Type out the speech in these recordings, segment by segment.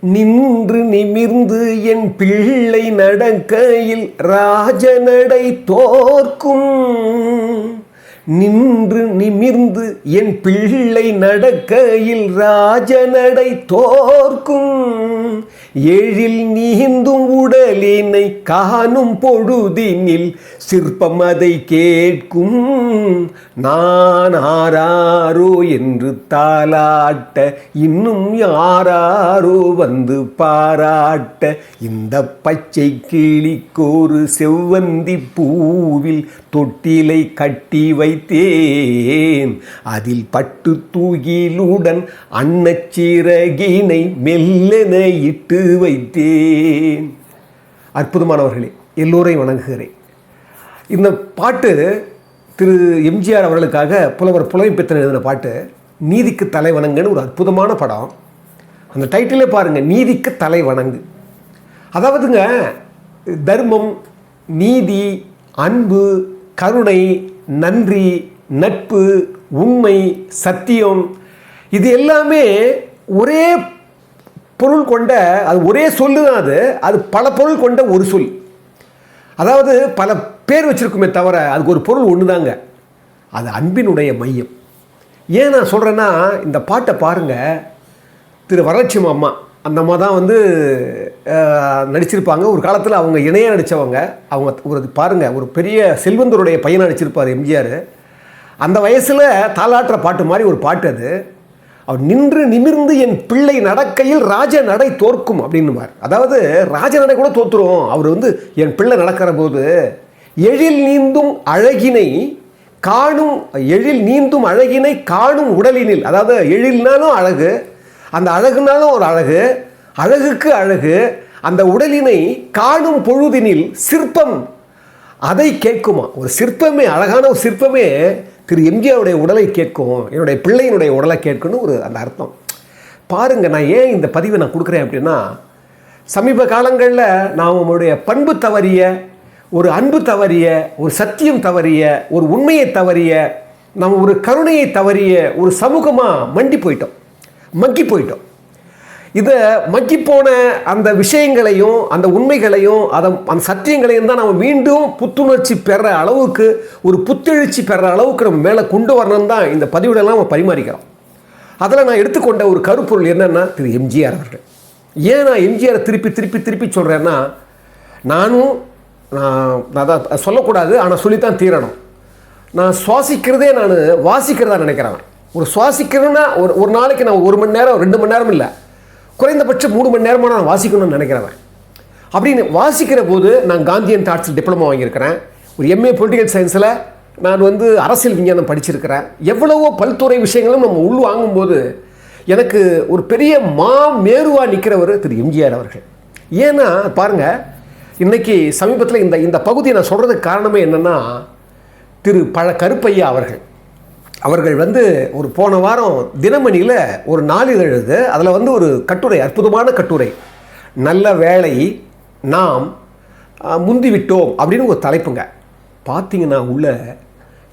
நின்று நிமிர்ந்து என் பிள்ளை நடக்கையில் ராஜநடை தோற்கும். நின்று நிமிர்ந்து என் பிள்ளை நடக்கையில் ராஜநடை தோற்கும். எழில் நீந்தும் உடலினை காணும் பொழுதினில் சிற்பம் அதை கேட்கும். நான் ஆராரோ என்று தாலாட்ட இன்னும் யாராரோ வந்து பாராட்ட இந்த பச்சை கிளிக்கோரு செவ்வந்தி பூவில் தொட்டிலை கட்டி வை வைத்தேன் அதில் பட்டு தூகிலுடன் அன்னச்சிறகினை மெல்லென இட்டு வைத்தேன். அற்புதமானவர்களே எல்லோரையும் வணங்குகிறேன். இந்த பாட்டு திரு எம்ஜிஆர் அவர்களுக்காக புலவர் புலமைப்பித்தன் எழுதின பாட்டு நீதிக்கு தலை வணங்குன்னு ஒரு அற்புதமான படம். அந்த டைட்டிலே பாருங்கள் நீதிக்கு தலை வணங்கு அதாவதுங்க தர்மம் நீதி அன்பு கருணை நன்றி நட்பு உண்மை சத்தியம் இது எல்லாமே ஒரே பொருள் கொண்ட அது ஒரே சொல்லு தான் அது அது பல பொருள் கொண்ட ஒரு சொல். அதாவது பல பேர் வச்சுருக்குமே தவிர அதுக்கு ஒரு பொருள் ஒன்று தாங்க அது அன்பினுடைய மையம். ஏன் நான் சொல்கிறேன்னா இந்த பாட்டை பாருங்கள் திரு வரலட்சுமி அம்மா அந்த அம்மா தான் வந்து நடிச்சிருப்பாங்க. ஒரு காலத்தில் அவங்க இணையாக நடித்தவங்க அவங்க ஒரு பாருங்கள் ஒரு பெரிய செல்வந்தருடைய பையனை நடிச்சிருப்பார் எம்ஜிஆர். அந்த வயசில் தாளாட்டுற பாட்டு மாதிரி ஒரு பாட்டு அது. அவர் நின்று நிமிர்ந்து என் பிள்ளை நடக்கையில் ராஜ நடை தோற்கும் அப்படின்னுவார். அதாவது ராஜ நடை கூட தோற்றுரும் அவர் வந்து என் பிள்ளை நடக்கிற போது எழில் நீந்தும் அழகினை காணும் எழில் நீந்தும் அழகினை காணும் உடலினில். அதாவது எழில்னாலும் அழகு அந்த அழகுனாலும் ஒரு அழகு அழகுக்கு அழகு அந்த உடலினை காணும் பொழுதினில் சிற்பம். அதை கேட்குமா? ஒரு சிற்பமே அழகான ஒரு சிற்பமே திரு எம்ஜிஆருடைய உடலை கேட்கும் என்னுடைய பிள்ளையினுடைய உடலை கேட்கணும் ஒரு அந்த அர்த்தம். பாருங்கள் நான் ஏன் இந்த பதிவை நான் கொடுக்குறேன் அப்படின்னா சமீப காலங்களில் நான் உங்களுடைய பண்பு தவறிய ஒரு அன்பு தவறிய ஒரு சத்தியம் தவறிய ஒரு உண்மையை தவறிய நம்ம ஒரு கருணையை தவறிய ஒரு சமூகமாக மண்டி போயிட்டோம். மக்கி போயிட்டோம். இதை மக்கி போன அந்த விஷயங்களையும் அந்த உண்மைகளையும் அதை அந்த சத்தியங்களையும் தான் நம்ம மீண்டும் புத்துணர்ச்சி பெற அளவுக்கு ஒரு புத்தெழுச்சி பெற அளவுக்கு நம்ம மேலே கொண்டு வரணும் தான் இந்த பதிவுகளெல்லாம் நம்ம பரிமாறிக்கிறோம். அதில் நான் எடுத்துக்கொண்ட ஒரு கருப்பொருள் என்னென்னா திரு எம்ஜிஆர் அவர்கள். ஏன் நான் எம்ஜிஆரை திருப்பி திருப்பி திருப்பி சொல்கிறேன்னா நானும் நான் நான் அதான் சொல்லக்கூடாது ஆனால் சொல்லித்தான் தீரணும். நான் சுவாசிக்கிறதே நான் வாசிக்கிறதா நினைக்கிறேன். ஒரு சுவாசிக்கிறேன்னா ஒரு ஒரு நாளைக்கு நான் ஒரு மணி நேரம் ரெண்டு மணி நேரம் இல்லை. குறைந்தபட்சம் மூணு மணி நேரமாக நான் வாசிக்கணும்னு நினைக்கிறவன். அப்படின்னு வாசிக்கிற போது நான் காந்தியன் தாட்ஸில் டிப்ளமோ வாங்கியிருக்கிறேன். ஒரு எம்ஏ பொலிட்டிக்கல் சயின்ஸில் நான் வந்து அரசியல் விஞ்ஞானம் படிச்சிருக்கிறேன். எவ்வளவோ பல்துறை விஷயங்களும் நம்ம உள் வாங்கும்போது எனக்கு ஒரு பெரிய மா மேருவாக நிற்கிறவர் திரு எம்ஜிஆர் அவர்கள். ஏன்னா பாருங்கள் இன்றைக்கி சமீபத்தில் இந்த இந்த பகுதியை நான் சொல்கிறதுக்கு காரணமே என்னென்னா திரு பழ கருப்பையா அவர்கள். அவர்கள் வந்து ஒரு போன வாரம் தினமணியில் ஒரு நாளிதழ் எழுது. அதில் வந்து ஒரு கட்டுரை அற்புதமான கட்டுரை. நல்ல வேலை நாம் முந்திவிட்டோம் அப்படின்னு ஒரு தலைப்புங்க. பார்த்தீங்கன்னா உள்ள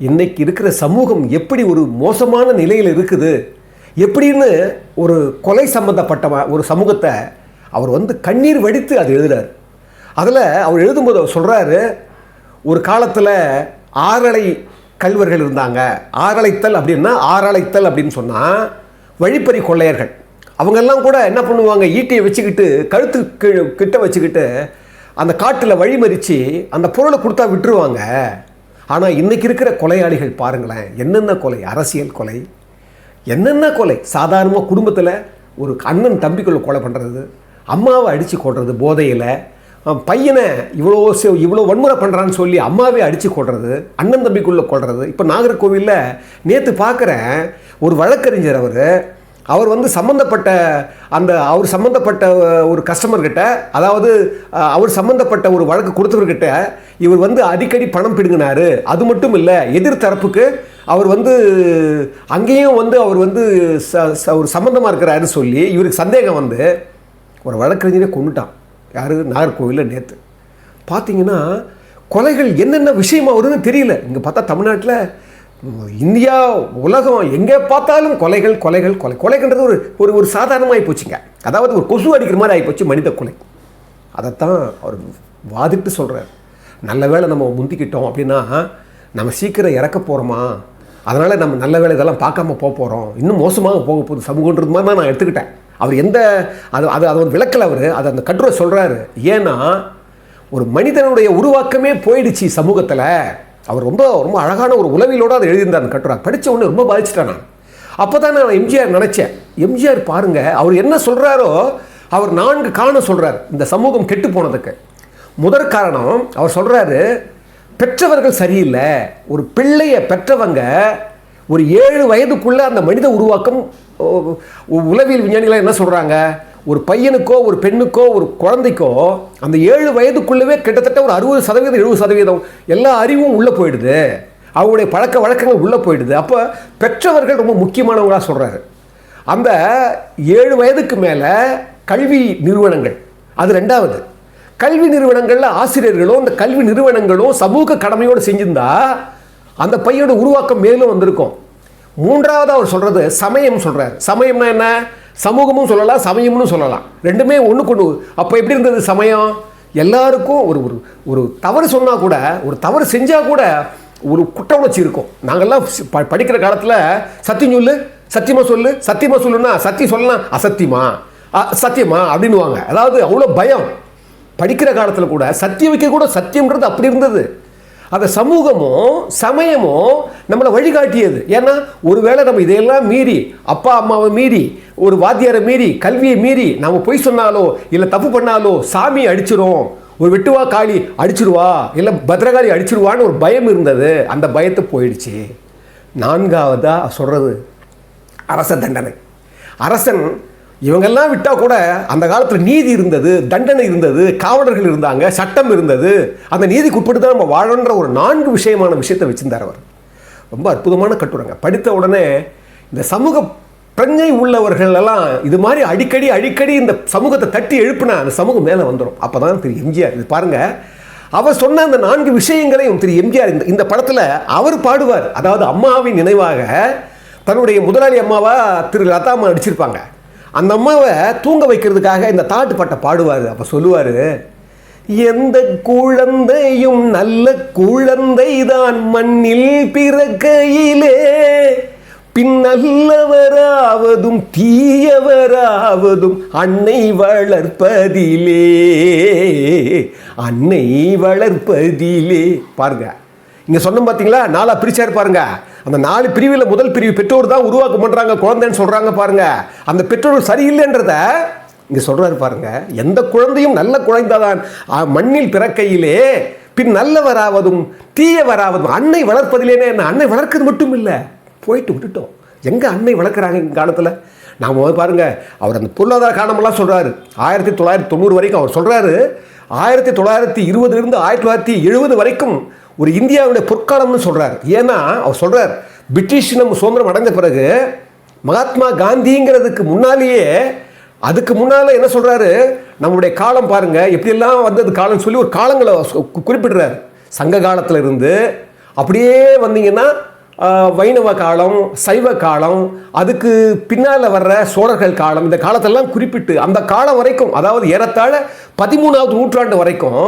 இன்றைக்கி இருக்கிற சமூகம் எப்படி ஒரு மோசமான நிலையில் இருக்குது? எப்படின்னு ஒரு கொலை சம்பந்தப்பட்ட ஒரு சமூகத்தை அவர் வந்து கண்ணீர் வடித்து அது எழுதுறார். அதில் அவர் எழுதும்போது அவர் சொல்கிறாரு ஒரு காலத்தில் ஆறலை கல்வர்கள் இருந்தாங்க. ஆறலைத்தல் அப்படின்னா ஆறலைத்தல் அப்படின்னு சொன்னால் வழிப்பறி கொள்ளையர்கள். அவங்கெல்லாம் கூட என்ன பண்ணுவாங்க? ஈட்டியை வச்சுக்கிட்டு கழுத்து கி- கிட்ட வச்சுக்கிட்டு அந்த காட்டில் வழிமறித்து அந்த பொருளை கொடுத்தா விட்டுருவாங்க. ஆனால் இன்னைக்கு இருக்கிற கொலையாளிகள் பாருங்களேன் என்னென்ன கொலை? அரசியல் கொலை. என்னென்ன கொலை? சாதாரணமாக குடும்பத்தில் ஒரு அண்ணன் தம்பிக்குள்ளே கொலை பண்ணுறது அம்மாவை அடித்து கொள்வது போதையில் பையனை இவ்வளோ இவ்வளோ வன்முறை பண்ணுறான்னு சொல்லி அம்மாவே அடித்து கொள்வது அண்ணன் தம்பிக்குள்ளே கொள்வது இப்போ நாகர்கோவிலில் நேற்று பார்க்குறேன் ஒரு வழக்கறிஞர் அவர் அவர் வந்து சம்மந்தப்பட்ட அந்த அவர் சம்மந்தப்பட்ட ஒரு கஸ்டமர்கிட்ட அதாவது அவர் சம்மந்தப்பட்ட ஒரு வழக்கு கொடுத்தவர்கிட்ட இவர் வந்து அடிக்கடி பணம் பிடுங்கினாரு. அது மட்டும் இல்லை எதிர்த்தரப்புக்கு அவர் வந்து அங்கேயும் வந்து அவர் வந்து ச- ச- ஒரு சம்மந்தமாக இருக்கிறாருன்னு சொல்லி இவருக்கு சந்தேகம் வந்து ஒரு வழக்கறிஞரே கொண்டுட்டான் யார்? நாகர்கோவிலில் நேற்று பார்த்தீங்கன்னா கொலைகள் என்னென்ன விஷயமா வருதுன்னு தெரியல. இங்கே பார்த்தா தமிழ்நாட்டில் இந்தியா உலகம் எங்கே பார்த்தாலும் கொலைகள் கொலைகள் கொலை. கொலைகின்றது ஒரு ஒரு ஒரு சாதாரணமாகி போச்சுங்க. அதாவது ஒரு கொசு அடிக்கிற மாதிரி ஆகிப்போச்சு மனித கொலை. அதைத்தான் அவர் வாதிட்டு சொல்கிறார் நல்ல வேளை நம்ம முந்திக்கிட்டோம் அப்படின்னா நம்ம சீக்கிரம் இறக்க போகிறோமா அதனால் நம்ம நல்ல வேலை இதெல்லாம் பார்க்காம போக போகிறோம் இன்னும் மோசமாக போக போகுது. சமூகன்றது மாதிரி தான் நான் எடுத்துக்கிட்டேன். அவர் எந்த அது அது அது ஒரு அவர். அது அந்த கட்டுரை சொல்கிறாரு ஏன்னா ஒரு மனிதனுடைய உருவாக்கமே போயிடுச்சு சமூகத்தில். அவர் ரொம்ப ரொம்ப அழகான ஒரு உளவிலோடு அதை எழுதியிருந்தார் அந்த கட்டுரை. படித்த உடனே ரொம்ப பாதிச்சிட்டேன் நான். அப்போ தான் நான் எம்ஜிஆர் நினச்சேன். எம்ஜிஆர் பாருங்கள் அவர் என்ன சொல்கிறாரோ அவர் நான்கு காரணம் சொல்கிறார் இந்த சமூகம் கெட்டு போனதுக்கு. முதற் காரணம் அவர் சொல்கிறாரு பெற்றவர்கள் சரியில்லை. ஒரு பிள்ளையை பெற்றவங்க ஒரு ஏழு வயதுக்குள்ளே அந்த மனித உருவாக்கம் உளவியல் விஞ்ஞானிகள் என்ன சொல்கிறாங்க ஒரு பையனுக்கோ ஒரு பெண்ணுக்கோ ஒரு குழந்தைக்கோ அந்த ஏழு வயதுக்குள்ளவே கிட்டத்தட்ட ஒரு அறுபது சதவீதம் எழுபது சதவீதம் எல்லா அறிவும் உள்ளே போயிடுது. அவங்களுடைய பழக்க வழக்கங்கள் உள்ளே போயிடுது. அப்போ பெற்றவர்கள் ரொம்ப முக்கியமானவங்களாக சொல்கிறாரு அந்த ஏழு வயதுக்கு மேலே கல்வி நிறுவனங்கள். அது ரெண்டாவது. கல்வி நிறுவனங்களில் ஆசிரியர்களும் இந்த கல்வி நிறுவனங்களும் சமூக கடமையோடு செஞ்சிருந்தா அந்த பையனோட உருவாக்கம் மேலும் வந்திருக்கும். மூன்றாவது அவர் சொல்கிறது சமயம் சொல்கிறார் சமயம்னா என்ன? சமூகமும் சொல்லலாம் சமயம்னு சொல்லலாம். ரெண்டுமே ஒன்று கொண்டு அப்போ எப்படி இருந்தது சமயம்? எல்லாருக்கும் ஒரு ஒரு ஒரு தவறு சொன்னால் கூட ஒரு தவறு செஞ்சால் கூட ஒரு குற்ற உணர்ச்சி இருக்கும். நாங்கள்லாம் ப- படிக்கிற காலத்தில் சத்தியம் சொல்லு சத்தியமாக சொல்லு சத்தியமாக சொல்லுன்னா சத்தியம் சொல்லலாம் அசத்தியமா? அ, சத்தியமா? அப்படின்னுவாங்க. அதாவது அவ்வளோ பயம். படிக்கிற காலத்தில் கூட சத்தியம் வைக்க கூட சத்தியம்ன்றது அப்படி இருந்தது. அந்த சமூகமும் சமயமும் நம்மளை வழிகாட்டியது. ஏன்னா ஒருவேளை நம்ம இதையெல்லாம் மீறி அப்பா அம்மாவை மீறி ஒரு வாத்தியாரை மீறி கல்வியை மீறி நம்ம பொய் சொன்னாலோ இல்லை தப்பு பண்ணாலோ சாமி அடிச்சிரும் ஒரு வெட்டுவா காளி அடிச்சிருவா இல்லை பத்ரகாளி அடிச்சிருவான்னு ஒரு பயம் இருந்தது. அந்த பயத்தை போயிடுச்சு. நான்காவதாக சொல்கிறது அரச தண்டனை. அரசன் இவங்கெல்லாம் விட்டால் கூட அந்த காலத்தில் நீதி இருந்தது தண்டனை இருந்தது காவலர்கள் இருந்தாங்க சட்டம் இருந்தது. அந்த நீதிக்கு உட்பட்டு தான் நம்ம வாழன்ற ஒரு நான்கு விஷயமான விஷயத்தை வச்சுருந்தார் அவர். ரொம்ப அற்புதமான கட்டுரைங்க. படித்த உடனே இந்த சமூக பிரஞ்சை உள்ளவர்கள் எல்லாம் இது மாதிரி அடிக்கடி அடிக்கடி இந்த சமூகத்தை தட்டி எழுப்புனா அந்த சமூகம் மேலே வந்துடும் அப்போ தான் திரு எம்ஜிஆர். இது பாருங்கள் அவர் சொன்ன அந்த நான்கு விஷயங்களையும் திரு எம்ஜிஆர் இந்த இந்த படத்தில் அவர் பாடுவார். அதாவது அம்மாவின் நினைவாக தன்னுடைய முதலாளி அம்மாவாக திரு லதாமா நடிச்சிருப்பாங்க. அந்த அம்மாவை தூங்க வைக்கிறதுக்காக இந்த தாட்டு பாட்டை பாடுவார். அப்போ சொல்லுவார் எந்த குழந்தையும் நல்ல குழந்தை தான் மண்ணில் பிறக்கையிலே. பின் நல்லவராவதும் தீயவராவதும் அன்னை வளர்ப்பதிலே. அன்னை வளர்ப்பதிலே. பாருங்க. இங்கே சொன்னோம் பார்த்தீங்களா நாலா பிரிச்சாரு பாருங்க. அந்த நாலு பிரிவில் முதல் பிரிவு பெற்றோர் தான் உருவாக்க பண்ணுறாங்க குழந்தைன்னு சொல்கிறாங்க பாருங்க. அந்த பெற்றோர் சரியில்லைன்றத இங்கே சொல்கிறாரு பாருங்க. எந்த குழந்தையும் நல்ல குழந்தைதான். மண்ணில் பிறக்கையிலே பின் நல்லவராவதும் தீயவராவதும் அன்னை வளர்ப்பதிலேனே என்ன? அன்னை வளர்க்குறது மட்டும் இல்லை போயிட்டு விட்டுட்டோம். எங்கே அன்னை வளர்க்குறாங்க இந்த காலத்தில்? நாம் பாருங்கள் அவர் அந்த பொருளாதார காரணமெல்லாம் சொல்கிறாரு ஆயிரத்தி தொள்ளாயிரத்தி தொண்ணூறு வரைக்கும் அவர் சொல்கிறாரு ஆயிரத்தி தொள்ளாயிரத்தி இருபதுலேருந்து ஆயிரத்தி தொள்ளாயிரத்தி எழுபது வரைக்கும் ஒரு இந்தியாவுடைய பொற்காலம்னு சொல்கிறார் ஏன்னா அவர் சொல்கிறார் பிரிட்டிஷ் நம்ம சுதந்திரம் அடைந்த பிறகு மகாத்மா காந்திங்கிறதுக்கு முன்னாலேயே அதுக்கு முன்னால் என்ன சொல்கிறாரு நம்மளுடைய காலம் பாருங்க எப்படியெல்லாம் வந்தது காலம்னு சொல்லி ஒரு காலங்களை குறிப்பிடுறாரு. சங்க காலத்தில் இருந்து அப்படியே வந்தீங்கன்னா வைணவ காலம் சைவ காலம் அதுக்கு பின்னால் வர்ற சோழர்கள் காலம் இந்த காலத்தெல்லாம் குறிப்பிட்டு அந்த காலம் வரைக்கும் அதாவது ஏறத்தாழ பதிமூணாவது நூற்றாண்டு வரைக்கும்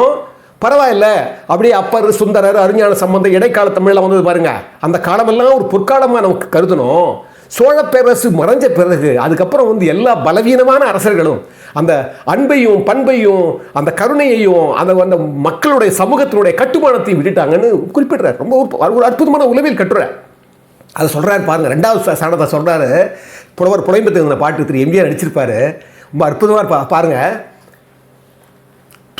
பரவாயில்ல. அப்படியே அப்பர் சுந்தரர் அறிஞான சம்பந்தம் இடைக்கால தமிழில் வந்தது பாருங்க. அந்த காலமெல்லாம் ஒரு பொற்காலமாக நமக்கு கருதணும். சோழ பேரரசு மறைஞ்ச பிறகு அதுக்கப்புறம் வந்து எல்லா பலவீனமான அரசர்களும் அந்த அன்பையும் பண்பையும் அந்த கருணையையும் அந்த அந்த மக்களுடைய சமூகத்தினுடைய கட்டுமானத்தையும் விட்டுட்டாங்கன்னு குறிப்பிடுறார். ரொம்ப ஒரு- ஒரு அற்புதமான உளவில் கட்டுரை. அதை சொல்கிறார் பாருங்கள் ரெண்டாவது சாணத்தை சொல்கிறாரு புலவர் புலைம்பத்து பாட்டு திரு எம்ஜிஆர் நடிச்சிருப்பாரு. ரொம்ப அற்புதமாக இருப்பா பாருங்கள்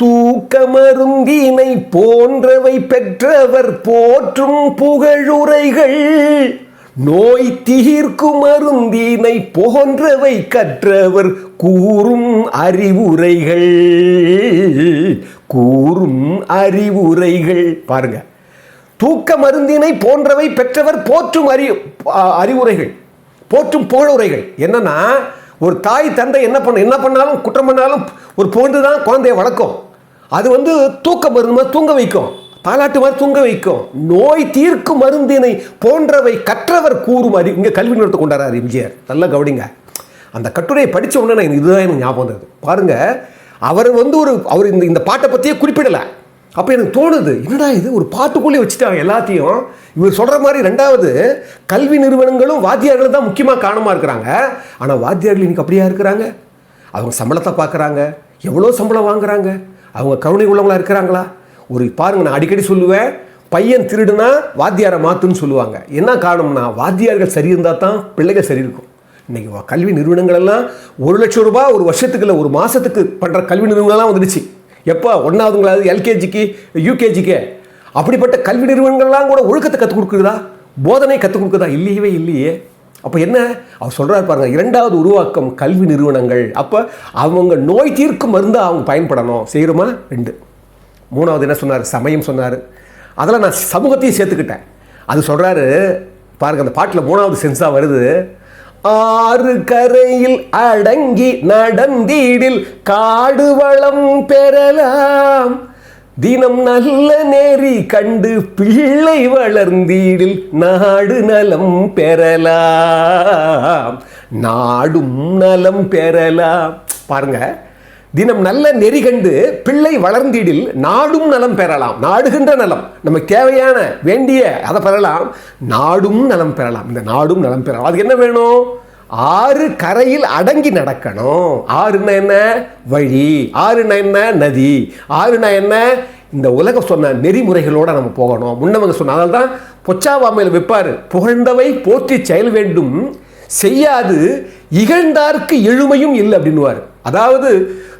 தூக்கமருந்தினை போன்றவை பெற்றவர் போற்றும் புகழுரைகள். நோய் தீர்க்கும் மருந்தினை போன்றவை கற்றவர் கூறும் அறிவுரைகள். கூறும் அறிவுரைகள். பாருங்க. தூக்க மருந்தினை போன்றவை பெற்றவர் போற்றும் அறி அறிவுரைகள். போற்றும் புகழுரைகள். என்னன்னா ஒரு தாய் தந்தை என்ன பண்ண என்ன பண்ணாலும் குற்றம் பண்ணாலும் ஒரு புகழ்ந்து தான் குழந்தைய வளர்க்கும். அது வந்து தூக்க மருந்து மாதிரி தூங்க வைக்கும். தாலாட்டு மாதிரி தூங்க வைக்கும். நோய் தீர்க்கும் மருந்தினை போன்றவை கற்றவர் கூறும் அறி இங்கே கல்வி நிறுத்த கொண்டாரார் எம்ஜிஆர். நல்லா கவனிங்க. அந்த கட்டுரையை படித்த உடனே எனக்கு இதுதான் எனக்கு ஞாபகம் வந்தது. பாருங்கள் அவர் வந்து ஒரு அவர் இந்த இந்த பாட்டை பற்றியே குறிப்பிடலை. அப்போ எனக்கு தோணுது என்னடா இது? ஒரு பாட்டுக்குள்ளே வச்சுட்டாங்க எல்லாத்தையும். இவர் சொல்கிற மாதிரி ரெண்டாவது கல்வி நிறுவனங்களும் வாத்தியார்களும் தான் முக்கியமாக காரணமாக இருக்கிறாங்க. ஆனால் வாத்தியார்கள் இன்றைக்கி அப்படியா இருக்கிறாங்க? அவங்க சம்பளத்தை பார்க்குறாங்க எவ்வளோ சம்பளம் வாங்குறாங்க? அவங்க கருணை உள்ளவங்களா இருக்கிறாங்களா? ஒரு பாருங்க நான் அடிக்கடி சொல்லுவேன் பையன் திருடுனா வாத்தியாரை மாற்றுன்னு சொல்லுவாங்க. என்ன காரணம்னா வாத்தியார்கள் சரி இருந்தால் தான் பிள்ளைகள் சரி இருக்கும். இன்றைக்கி கல்வி நிறுவனங்கள் எல்லாம் ஒரு லட்சம் ரூபாய் ஒரு வருஷத்துக்கு இல்லை ஒரு மாதத்துக்கு பண்ணுற கல்வி நிறுவனங்கள்லாம் வந்துடுச்சு. எப்போ ஒன்றாவதுங்களாவது எல்கேஜிக்கு யூகேஜிக்கு? அப்படிப்பட்ட கல்வி நிறுவனங்கள்லாம் கூட ஒழுக்கத்தை கற்றுக் கொடுக்குறதா போதனை கற்றுக் கொடுக்குறதா இல்லையவே இல்லையே. அப்போ என்ன? அவர் சொல்கிறாரு பாருங்க இரண்டாவது உருவாக்கம் கல்வி நிறுவனங்கள். அப்போ அவங்க நோய் தீர்க்கும் மருந்து அவங்க பயன்படணும். செய்கிறோமா ரெண்டு. மூணாவது என்ன சொன்னார்? சமயம் சொன்னார். அதெல்லாம் நான் சமூகத்தையும் சேர்த்துக்கிட்டேன். அது சொல்கிறாரு பாருங்க அந்த பாட்டில் மூணாவது சென்ஸாக வருது. ஆறு கரையில் அடங்கி நடந்தீடில் காடு வளம் பெறலாம். தினம் நல்ல நேரி கண்டு பிள்ளை வளர்ந்தீடில் நாடு நலம் பெறலாம். நாடும் நலம் பெறலாம். பாருங்க தினம் நல்ல நெறி கண்டு பிள்ளை வளர்ந்திடில் நாடும் நலம் பெறலாம். நாடுகின்ற நலம் நமக்கு தேவையான வேண்டிய அதை பெறலாம். நாடும் நலம் பெறலாம். இந்த நாடும் நலம் பெறலாம். அதுக்கு என்ன வேணும்? ஆறு கரையில் அடங்கி நடக்கணும். ஆறுனா என்ன? வழி. ஆறுனா என்ன? நதி. ஆறுனா என்ன? இந்த உலகம் சொன்ன நெறிமுறைகளோடு நம்ம போகணும். முன்னவங்க சொன்ன அதனால தான் பொச்சாவாமையில் வைப்பார். புகழ்ந்தவை போற்றி செயல் வேண்டும். செய்யாது இகழ்ந்தார்க்கு எழுமையும் இல்லை அப்படின்னுவார். அதாவது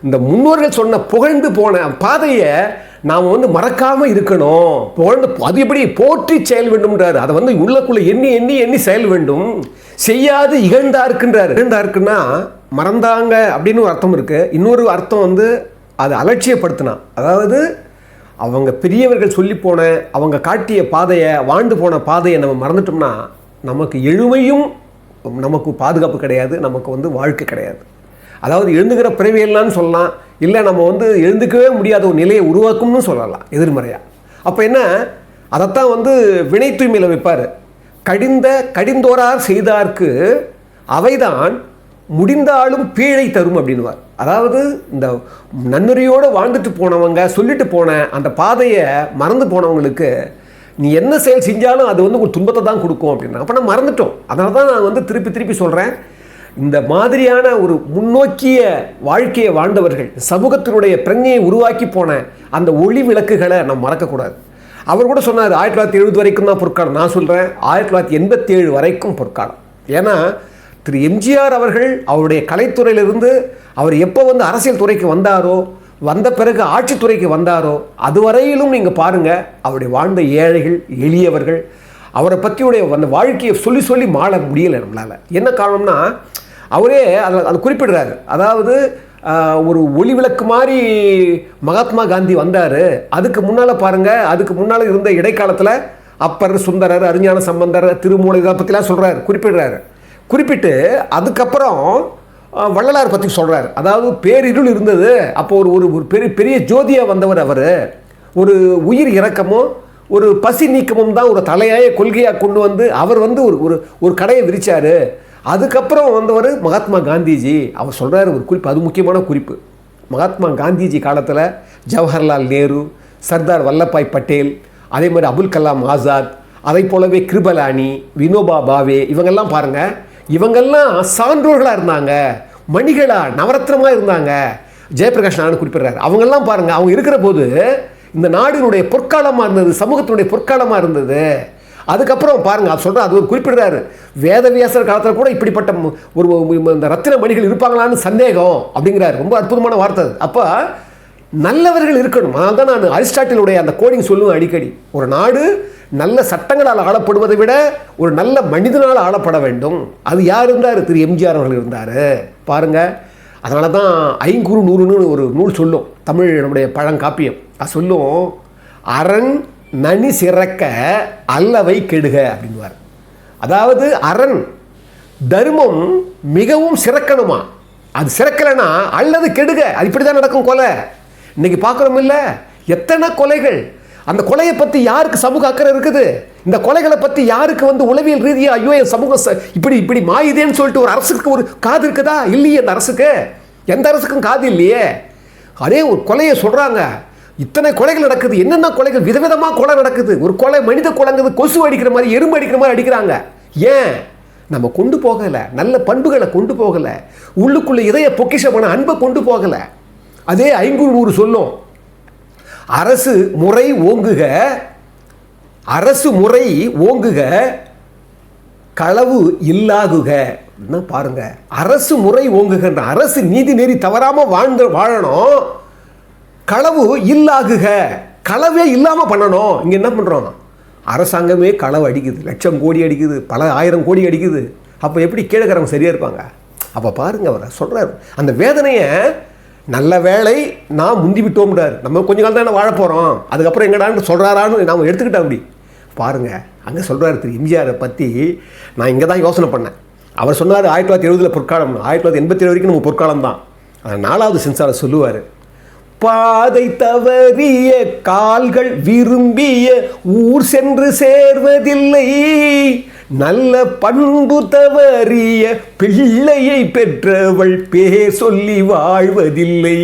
இந்த முன்னோர்கள் சொன்ன புகழ்ந்து போன பாதையை நாம் வந்து மறக்காமல் இருக்கணும். புகழ்ந்து அது எப்படி போற்றி செயல் வேண்டும்ன்றார். அதை வந்து உள்ளக்குள்ளே எண்ணி எண்ணி எண்ணி செயல் வேண்டும். செய்யாது இகழ்ந்தார்க்குன்றார். இகழ்ந்தார்க்குன்னா மறந்தாங்க அப்படின்னு ஒரு அர்த்தம் இருக்குது இன்னொரு அர்த்தம் வந்து அதை அலட்சியப்படுத்தினா. அதாவது அவங்க பெரியவர்கள் சொல்லி போன அவங்க காட்டிய பாதையை வாழ்ந்து போன பாதையை நம்ம மறந்துட்டோம்னா நமக்கு எழுமையும் நமக்கு பாதுகாப்பு கிடையாது நமக்கு வந்து வாழ்க்கை கிடையாது. அதாவது எழுந்துக்கிற பிறவியெல்லாம் சொல்லலாம். இல்லை நம்ம வந்து எழுந்துக்கவே முடியாத ஒரு நிலையை உருவாக்கும்னு சொல்லலாம் எதிர்மறையாக அப்போ என்ன? அதைத்தான் வந்து வினை தூய்மையில் வைப்பார். கடிந்த கடிந்தோரார் செய்தார்க்கு அவைதான் முடிந்தாலும் பீழை தரும் அப்படின்னுவார். அதாவது இந்த நன்னுரையோடு வாழ்ந்துட்டு போனவங்க சொல்லிட்டு போன அந்த பாதையை மறந்து போனவங்களுக்கு நீ என்ன செயல் செஞ்சாலும் அது வந்து ஒரு துன்பத்தை தான் கொடுக்கும் அப்படின்னா. அப்போ நான் மறந்துட்டோம். அதனால தான் நான் வந்து திருப்பி திருப்பி சொல்கிறேன் இந்த மாதிரியான ஒரு முன்னோக்கிய வாழ்க்கையை வாழ்ந்தவர்கள் சமூகத்தினுடைய பிரಜ್ಞையை உருவாக்கி போன அந்த ஒளி விளக்குகளை நம்ம மறக்கக்கூடாது. அவர் கூட சொன்னார் ஆயிரத்தி தொள்ளாயிரத்தி எழுபது வரைக்கும் தான் பொற்காலம். நான் சொல்கிறேன் ஆயிரத்தி தொள்ளாயிரத்தி எண்பத்தி ஏழு வரைக்கும் பொற்காலம். ஏன்னா திரு எம்ஜிஆர் அவர்கள் அவருடைய கலைத்துறையிலிருந்து அவர் எப்போ வந்து அரசியல் துறைக்கு வந்தாரோ வந்த பிறகு ஆட்சித்துறைக்கு வந்தாரோ அதுவரையிலும் நீங்கள் பாருங்கள் அவருடைய வாழ்ந்த ஏழைகள் எளியவர்கள் அவரை பற்றியுடைய அந்த வாழ்க்கையை சொல்லி சொல்லி மாள முடியலை நம்மளால். என்ன காரணம்னா அவரே அதில் அது குறிப்பிடுறாரு. அதாவது ஒரு ஒளி விளக்கு மாதிரி மகாத்மா காந்தி வந்தார். அதுக்கு முன்னால் பாருங்கள் அதுக்கு முன்னால் இருந்த இடைக்காலத்தில் அப்பர் சுந்தரர் அறிஞான சம்பந்தர் திருமூலை இதை பற்றிலாம் சொல்கிறார் குறிப்பிடுறாரு. குறிப்பிட்டு அதுக்கப்புறம் வள்ளலார் பற்றி சொல்கிறார் அதாவது பேரிருள் இருந்தது. அப்போ ஒரு ஒரு ஒரு பெரிய பெரிய ஜோதியாக வந்தவர் அவர். ஒரு உயிர் இறக்கமும் ஒரு பசி நீக்கமும் தான் ஒரு தலையாய கொள்கையாக கொண்டு வந்து அவர் வந்து ஒரு ஒரு ஒரு கடையை விரிச்சார். அதுக்கப்புறம் வந்தவர் மகாத்மா காந்திஜி. அவர் சொல்கிறாரு ஒரு குறிப்பு அது முக்கியமான குறிப்பு. மகாத்மா காந்திஜி காலத்தில் ஜவஹர்லால் நேரு சர்தார் வல்லபாய் பட்டேல் அதே மாதிரி அபுல் கலாம் ஆசாத் அதை போலவே கிருபலானி வினோபா பாவே இவங்கெல்லாம் பாருங்கள் இவங்கெல்லாம் சான்றோர்களாக இருந்தாங்க. மணிகளா நவரத்னமாக இருந்தாங்க. ஜெயபிரகாஷ் நான் குறிப்பிடுறாரு. அவங்கெல்லாம் பாருங்கள் அவங்க இருக்கிற போது இந்த நாடினுடைய பொற்காலமாக இருந்தது சமூகத்தினுடைய பொற்காலமாக இருந்தது. அதுக்கப்புறம் பாருங்க அது சொல்கிறேன் அது ஒரு குறிப்பிடுறாரு. வேதவியாசர் காலத்தில் கூட இப்படிப்பட்ட ஒரு இந்த ரத்தின மணிகள் இருப்பாங்களான்னு சந்தேகம் அப்படிங்கிறாரு. ரொம்ப அற்புதமான வார்த்தை அப்போ நல்லவர்கள் இருக்கணும். அதனால் தான் நான் அரிஸ்டாட்டிலுடைய அந்த கோடிங் சொல்லுவேன் அடிக்கடி. ஒரு நாடு நல்ல சட்டங்களால் ஆளப்படுவதை விட ஒரு நல்ல மனிதனால் ஆளப்பட வேண்டும். அது யார் இருந்தார்? திரு எம்ஜிஆர் அவர்கள் இருந்தார். பாருங்க அதனால தான் ஐங்குறு நூறுன்னு ஒரு நூல் சொல்லும். தமிழ் நம்முடைய பழங்காப்பியம். அது சொல்லும் அரண் நனி சிறக்க அல்லவை கெடுக அப்படின்வார் அதாவது அரண் தர்மம் மிகவும் சிறக்கணுமா? அது சிறக்கலைன்னா அல்லது கெடுக. அது இப்படி தான் நடக்கும் கொலை. இன்னைக்கு பார்க்குறோம் இல்லை? எத்தனை கொலைகள்? அந்த கொலையை பற்றி யாருக்கு சமூக அக்கறை இருக்குது? இந்த கொலைகளை பற்றி யாருக்கு வந்து உளவியல் ரீதியாக ஐயோ என் சமூகம் இப்படி இப்படி மாயுதேன்னு சொல்லிட்டு ஒரு அரசுக்கு ஒரு காது இருக்குதா? இல்லையே அந்த அரசுக்கு. எந்த அரசுக்கும் காது இல்லையே. அதே ஒரு கொலையை சொல்கிறாங்க இத்தனை கொலைகள் நடக்குது என்னென்ன கொலைகள் விதவிதமாக கொலை நடக்குது. ஒரு கொலை மனித கொலைங்கிறது கொசு அடிக்கிற மாதிரி எறும்பு அடிக்கிற மாதிரி அடிக்கிறாங்க. ஏன்? நம்ம கொண்டு போகலை. நல்ல பண்புகளை கொண்டு போகலை. உள்ளுக்குள்ளே இதய பொக்கிஷமான அன்பை கொண்டு போகலை. அதே ஐங்குறு ஊர் சொல்லும். அரசு முறை ஓங்குக அரசு முறை ஓங்குக களவு இல்லாகுக. என்ன பாருங்க. அரசு முறை ஓங்குகின்ற அரசு நீதி நெறி தவறாமல் வாழ்ந்து வாழணும். களவு இல்லாகுக. களவே இல்லாமல் பண்ணணும். இங்கே என்ன பண்ணுறோம் அரசாங்கமே களவு அடிக்குது. லட்சம் கோடி அடிக்குது. பல ஆயிரம் கோடி அடிக்குது. அப்போ எப்படி கீழக்கிறவங்க சரியாக இருப்பாங்க? அப்போ பாருங்க அவரை. சொல்கிறார் அந்த வேதனையை நல்ல வேளை நான் முந்தி விட்டோம்டார். நம்ம கொஞ்ச காலம் தானே வாழ போகிறோம் அதுக்கப்புறம் எங்கடான்னு சொல்கிறாரான்னு நாம் எடுத்துக்கிட்டா அப்படி. பாருங்க. அங்கே சொல்கிறாரு திரு எம்ஜிஆரை பற்றி நான் இங்கே தான் யோசனை பண்ணேன். அவர் சொன்னார் ஆயிரத்தி தொள்ளாயிரத்தி எழுபதில் பொற்காலம். ஆயிரத்தி தொள்ளாயிரத்தி எண்பத்தி ஏழு வரைக்கும் நம்ம பொற்காலம் தான் அதை நாலாவது சென்சாரை சொல்லுவார் பாதை தவறிய கால்கள் விரும்பிய ஊர் சென்று சேர்வதில்லை. நல்ல பண்பு தவறிய பிள்ளையை பெற்றவள் பேர் சொல்லி வாழ்வதில்லை.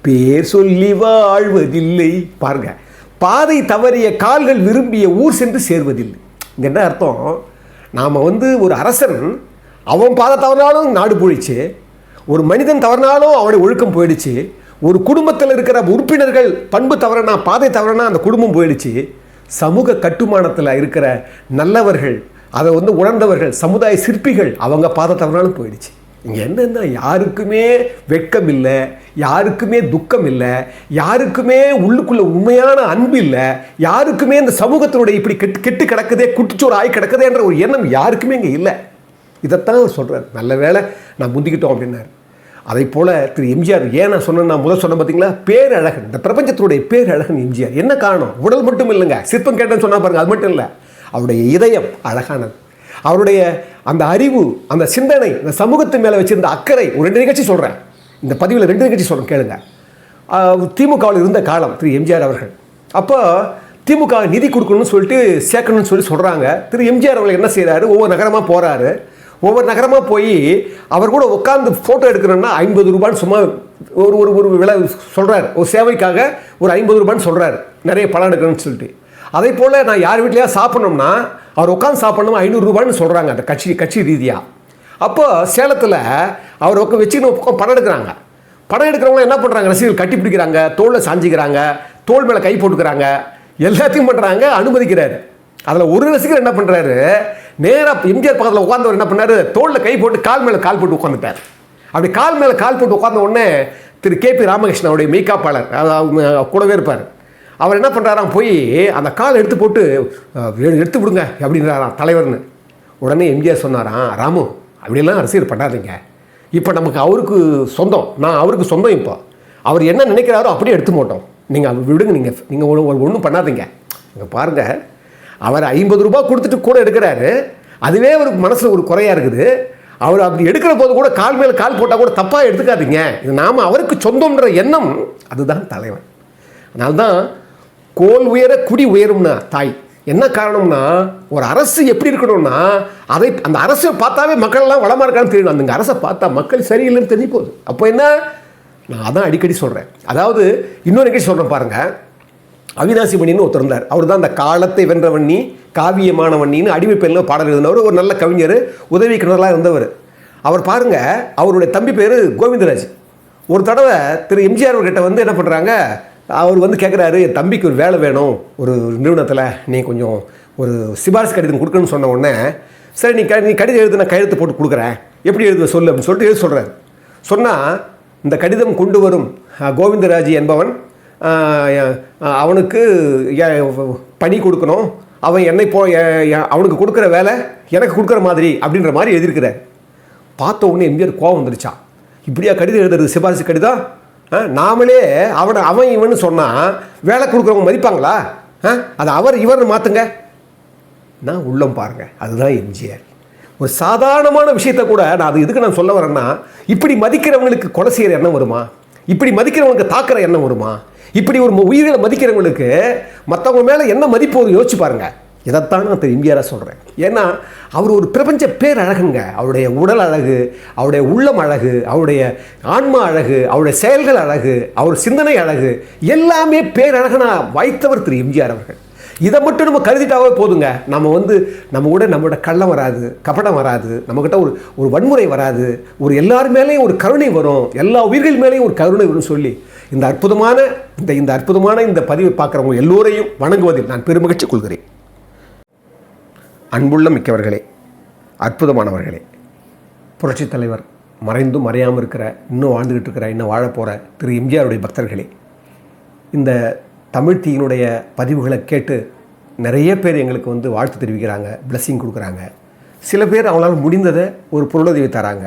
பேர் சொல்லி வாழ்வதில்லை. பாருங்க பாதை தவறிய கால்கள் விரும்பிய ஊர் சென்று சேர்வதில்லை. இங்கே என்ன அர்த்தம்? நாம் வந்து ஒரு அரசன் அவன் பாதை தவறினாலும் நாடு போயிடுச்சு. ஒரு மனிதன் தவறினாலும் அவனுடைய ஒழுக்கம் போயிடுச்சு. ஒரு குடும்பத்தில் இருக்கிற உறுப்பினர்கள் பண்பு தவறனா பாதை தவறனா அந்த குடும்பம் போயிடுச்சு. சமூக கட்டுமானத்தில் இருக்கிற நல்லவர்கள் அதை வந்து உணர்ந்தவர்கள் சமுதாய சிற்பிகள் அவங்க பாதை தவறாலும் போயிடுச்சு. இங்கே என்னென்ன யாருக்குமே வெட்கம் இல்லை யாருக்குமே துக்கம் இல்லை யாருக்குமே உள்ளுக்குள்ளே உண்மையான அன்பு இல்லை யாருக்குமே இந்த சமூகத்தினுடைய இப்படி கெட்டு கெட்டு கிடக்குதே குட்டிச்சோறு ஆகி கிடக்குதேன்ற ஒரு எண்ணம் யாருக்குமே இங்கே இல்லை. இதைத்தான் சொல்கிறார் நல்ல வேளை நான் முந்திக்கிட்டோம் அப்படின்னாரு. அதை போல் திரு எம்ஜிஆர் ஏன் நான் சொன்னேன் நான் முதல் சொன்னேன் பார்த்தீங்களா பேரழகன் இந்த பிரபஞ்சத்தினுடைய பேரழகன் எம்ஜிஆர். என்ன காரணம்? உடல் மட்டும் இல்லைங்க. சிற்பம் கேட்டேன்னு சொன்னா பாருங்கள் அது மட்டும் இல்லை. அவருடைய இதயம் அழகானது. அவருடைய அந்த அறிவு அந்த சிந்தனை இந்த சமூகத்து மேலே வச்சிருந்த அக்கறை ஒரு ரெண்டு நிகழ்ச்சி சொல்கிறேன் இந்த பதிவில் ரெண்டு நிகழ்ச்சி சொல்கிறேன் கேளுங்க. திமுகவில் இருந்த காலம் திரு எம்ஜிஆர் அவர்கள். அப்போ திமுக நிதி கொடுக்கணும்னு சொல்லிட்டு சேர்க்கணும்னு சொல்லி சொல்கிறாங்க திரு எம்ஜிஆர் அவர்கள் என்ன செய்கிறாரு ஒவ்வொரு நகரமாக போகிறாரு ஒவ்வொரு நகரமாக போய் அவர் கூட உட்காந்து ஃபோட்டோ எடுக்கணும்னா ஐம்பது ரூபான்னு சும்மா ஒரு ஒரு ஒரு விலை சொல்கிறார் ஒரு சேவைக்காக ஒரு ஐம்பது ரூபான்னு சொல்கிறார் நிறைய பணம் எடுக்கணும்னு சொல்லிட்டு. அதே போல் நான் யார் வீட்லையா சாப்பிட்ணும்னா அவர் உட்காந்து சாப்பிட்ணும் ஐநூறுரூபான்னு சொல்கிறாங்க அந்த கட்சி கட்சி ரீதியாக அப்போ சேலத்தில் அவர் உட்கா வச்சுன்னு உட்கா படம் எடுக்கிறாங்க. படம் எடுக்கிறவங்க என்ன பண்ணுறாங்க ரசிகர்கள் கட்டி பிடிக்கிறாங்க தோளில் சாஞ்சிக்கிறாங்க தோள் மேலே கை போட்டுக்கிறாங்க. எல்லாத்தையும் பண்ணுறாங்க அனுமதிக்கிறாரு. அதில் ஒரு ரசிகர் என்ன பண்ணுறாரு நேராக எம்ஜிஆர் பக்கத்தில் உட்காந்தவர் என்ன பண்ணார்? தோளில் கை போட்டு கால் மேலே கால் போட்டு உட்காந்துட்டார் அப்படி கால் மேலே கால் போட்டு உட்காந்த உடனே திரு கே பி ராமகிருஷ்ணனுடைய மெய்காப்பாளர் அவங்க கூடவே இருப்பார். அவர் என்ன பண்ணுறாராம் போய் அந்த கால் எடுத்து போட்டு எடுத்து விடுங்க அப்படின்றாராம் தலைவர்னு. உடனே எம்ஜிஆர் சொன்னாராம் ராமு அப்படிலாம் அரசியல் பண்ணாதீங்க. இப்போ நமக்கு அவருக்கு சொந்தம் நான் அவருக்கு சொந்தம் இப்போ. அவர் என்ன நினைக்கிறாரோ அப்படியே எடுத்து மாட்டோம் நீங்கள் விடுங்க நீங்கள் நீங்கள் ஒன்றும் பண்ணாதீங்க. இங்கே பாருங்கள் அவர் ஐம்பது ரூபாய் கொடுத்துட்டு கூட எடுக்கிறாரு. அதுவே அவருக்கு மனசில் ஒரு குறையாக இருக்குது. அவர் அப்படி எடுக்கிற போது கூட கால் மேலே கால் போட்டால் கூட தப்பாக எடுத்துக்காதீங்க. இது நாம் அவருக்கு சொந்தம்ன்ற எண்ணம் அதுதான் தலைவன். அதனால்தான் கோல் உயர குடி உயரும்னா தாய். என்ன காரணம்னா ஒரு அரசு எப்படி இருக்கணும்னா அதை அந்த அரசை பார்த்தாவே மக்கள்லாம் வளமாக இருக்கான்னு தெரியும். அந்த அரசை பார்த்தா மக்கள் சரியில்லைன்னு தெரிஞ்சு போகுது. அப்போ என்ன? நான் அதான் அடிக்கடி சொல்கிறேன் அதாவது இன்னொரு நிகழ்ச்சி சொல்கிறேன் பாருங்கள் அவினாசி மணின்னு ஒருத்தர் இருந்தார். அவர் தான் அந்த காலத்தை வென்ற வண்ணி காவியமான வண்ணின்னு அடிமை பெண்ணில் பாடல் எழுதினவர். ஒரு நல்ல கவிஞர் உதவி கிணறலாக இருந்தவர். அவர் பாருங்க அவருடைய தம்பி பேர் கோவிந்தராஜ். ஒரு தடவை திரு எம்ஜிஆர் அவர்கிட்ட வந்து என்ன பண்ணுறாங்க அவர் வந்து கேட்குறாரு என் தம்பிக்கு ஒரு வேலை வேணும். ஒரு நிறுவனத்தில் நீ கொஞ்சம் ஒரு சிபாரிசு கடிதம் கொடுக்கணும்னு சொன்ன உடனே சரி நீ க நீ கடிதம் எழுது நான் கையெழுத்து போட்டு கொடுக்குறேன். எப்படி எழுத சொல்லு? அப்படின்னு சொல்லிட்டு எழுத சொல்கிறார் சொன்னால் இந்த கடிதம் கொண்டு வரும். கோவிந்தராஜ் என்பவன் அவனுக்கு பணி கொடுக்கணும். அவன் என்னை போ அவனுக்கு கொடுக்குற வேலை எனக்கு கொடுக்குற மாதிரி அப்படின்ற மாதிரி எழுதியிருக்கிறார் பார்த்த உடனே எம்ஜிஆர் கோவம் வந்துருச்சா. இப்படியா கடிதம் எழுதுறது சிபாரிசு கடிதம்? ஆ, நாமளே அவனை அவன் இவன்னு சொன்னால் வேலை கொடுக்குறவங்க மதிப்பாங்களா? ஆ அதை அவர் இவர்னு மாற்றுங்க நான் உள்ளம் பாருங்கள் அதுதான் எம்ஜிஆர். ஒரு சாதாரணமான விஷயத்தை கூட நான் அது எதுக்கு நான் சொல்ல வரேன்னா இப்படி மதிக்கிறவங்களுக்கு கொலை செய்கிற எண்ணம் வருமா? இப்படி மதிக்கிறவங்களுக்கு தாக்குற எண்ணம் வருமா? இப்படி ஒரு உயிரை உயிர்களை மதிக்கிறவங்களுக்கு மற்றவங்க மேலே என்ன மதிப்பு ஒரு யோசிச்சு பாருங்கள் இதைத்தான் நான் திரு எம்ஜிஆராக சொல்கிறேன் ஏன்னா அவர் ஒரு பிரபஞ்ச பேர் அழகுங்க அவருடைய உடல் அழகு அவருடைய உள்ளம் அழகு அவருடைய ஆன்மா அழகு அவருடைய செயல்கள் அழகு அவர் சிந்தனை அழகு எல்லாமே பேரழகனா வாய்த்தவர் திரு எம்ஜிஆர் அவர்கள். இதை மட்டும் நம்ம கருதிட்டாவே போதுங்க. நம்ம வந்து நம்ம கூட நம்மளோட கள்ளம் வராது கபடம் வராது நம்மக்கிட்ட ஒரு ஒரு வன்முறை வராது ஒரு எல்லார் மேலேயும் ஒரு கருணை வரும் எல்லா உயிர்கள் மேலேயும் ஒரு கருணை வரும்னு சொல்லி இந்த அற்புதமான இந்த இந்த அற்புதமான இந்த பதிவை பார்க்குறவங்க எல்லோரையும் வணங்குவதில் நான் பெருமகிழ்ச்சி கொள்கிறேன். அன்புள்ள மிக்கவர்களே அற்புதமானவர்களே புரட்சித் தலைவர் மறைந்தும் மறையாமல் இருக்கிற இன்னும் வாழ்ந்துக்கிட்டு இருக்கிற இன்னும் வாழப் போகிற திரு எம்ஜிஆருடைய பக்தர்களே இந்த தமிழ் தீயினுடைய பதிவுகளை கேட்டு நிறைய பேர் எங்களுக்கு வந்து வாழ்த்து தெரிவிக்கிறாங்க பிளஸ்ஸிங் கொடுக்குறாங்க. சில பேர் அவங்களால முடிந்ததை ஒரு பொருளுதவி தராங்க.